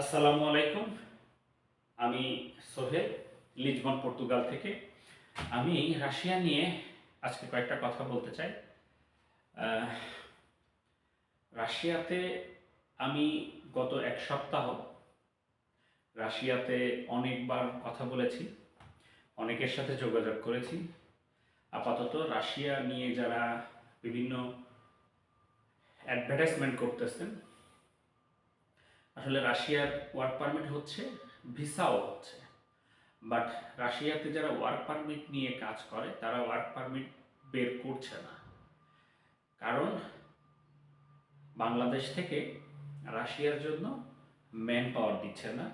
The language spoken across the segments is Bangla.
আসসালামু আলাইকুম। আমি সোহেল লিজবন পর্তুগাল থেকে। আমি রাশিয়া নিয়ে আজকে কয়েকটা কথা বলতে চাই। রাশিয়াতে আমি গত এক সপ্তাহ রাশিয়াতে অনেকবার কথা বলেছি, অনেকের সাথে যোগাযোগ করেছি। আপাতত রাশিয়া নিয়ে যারা বিভিন্ন অ্যাডভার্টাইজমেন্ট করতেছেন আসলে রাশিয়ার ওয়ার্ক পারমিট হচ্ছে ভিসাও হচ্ছে। বাট রাশিয়াতে যারা ওয়ার্ক পারমিট নিয়ে কাজ করে, তারা ওয়ার্ক পারমিট বের করছে না। কারণ বাংলাদেশ থেকে রাশিয়ার জন্য ম্যান পাওয়ার দিচ্ছে না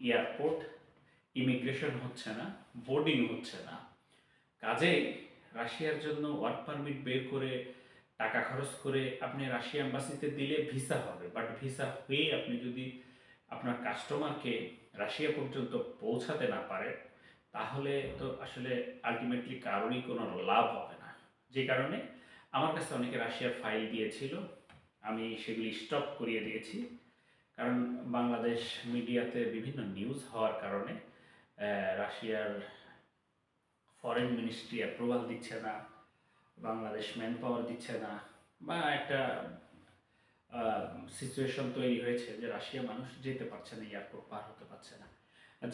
এয়ারপোর্ট ইমিগ্রেশন হচ্ছে না বোর্ডিং হচ্ছে না। কাজেই রাশিয়ার জন্য ওয়ার্ক পারমিট বের করে টাকা খরচ করে আপনি রাশিয়া এম্বাসিতে দিলে ভিসা হবে। বাট ভিসা হয়ে আপনি যদি আপনার কাস্টমারকে রাশিয়া পর্যন্ত পৌঁছাতে না পারেন, তাহলে তো আসলে আলটিমেটলি কারোরই কোনো লাভ হবে না। যে কারণে আমার কাছে অনেকে রাশিয়ার ফাইল দিয়েছিল, আমি সেগুলি স্টপ করিয়ে দিয়েছি। কারণ বাংলাদেশ মিডিয়াতে বিভিন্ন নিউজ হওয়ার কারণে রাশিয়ার ফরেন মিনিস্ট্রি অ্যাপ্রুভাল দিচ্ছে না বাংলাদেশ ম্যান পাওয়ার দিচ্ছে না বা একটা সিচুয়েশন তৈরি হয়েছে যে রাশিয়া মানুষ যেতে পারছে না এয়ারপোর্ট পার হতে পারছে না।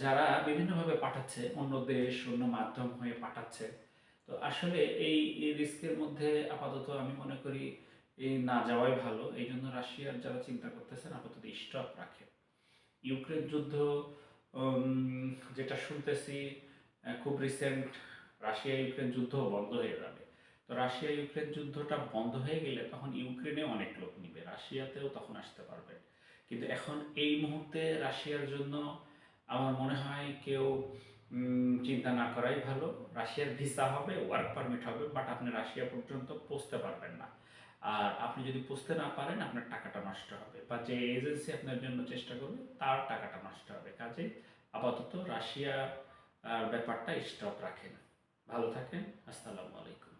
যারা বিভিন্নভাবে পাঠাচ্ছে, অন্য দেশ, অন্য মাধ্যম হয়ে পাঠাচ্ছে। তো আসলে এই রিস্কের মধ্যে আপাতত আমি মনে করি এই না যাওয়াই ভালো। এই জন্য রাশিয়ার যারা চিন্তা করতেছেন, আপাতত স্টপ রাখে ইউক্রেন যুদ্ধ যেটা শুনতেছি খুব রিসেন্ট রাশিয়া ইউক্রেন যুদ্ধ বন্ধ হয়ে যাবে। রাশিয়া ইউক্রেন যুদ্ধটা বন্ধ হয়ে গেলে তখন ইউক্রেনে অনেক লোক নিবে, রাশিয়াতেও তখন আসতে পারবে। কিন্তু এখন এই মুহূর্তে রাশিয়ার জন্য আমার মনে হয় কেউ চিন্তা না করাই ভালো। রাশিয়ার ভিসা হবে ওয়ার্ক পারমিট হবে বাট আপনি রাশিয়া পর্যন্ত পৌঁছতে পারবেন না। আর আপনি যদি পৌঁছতে না পারেন, আপনার টাকাটা নষ্ট হবে, বা যে এজেন্সি আপনার জন্য চেষ্টা করবে, তার টাকাটা নষ্ট হবে। কাজে আপাতত রাশিয়া ব্যাপারটা স্টপ রাখেন। ভালো থাকেন, আসসালামু আলাইকুম।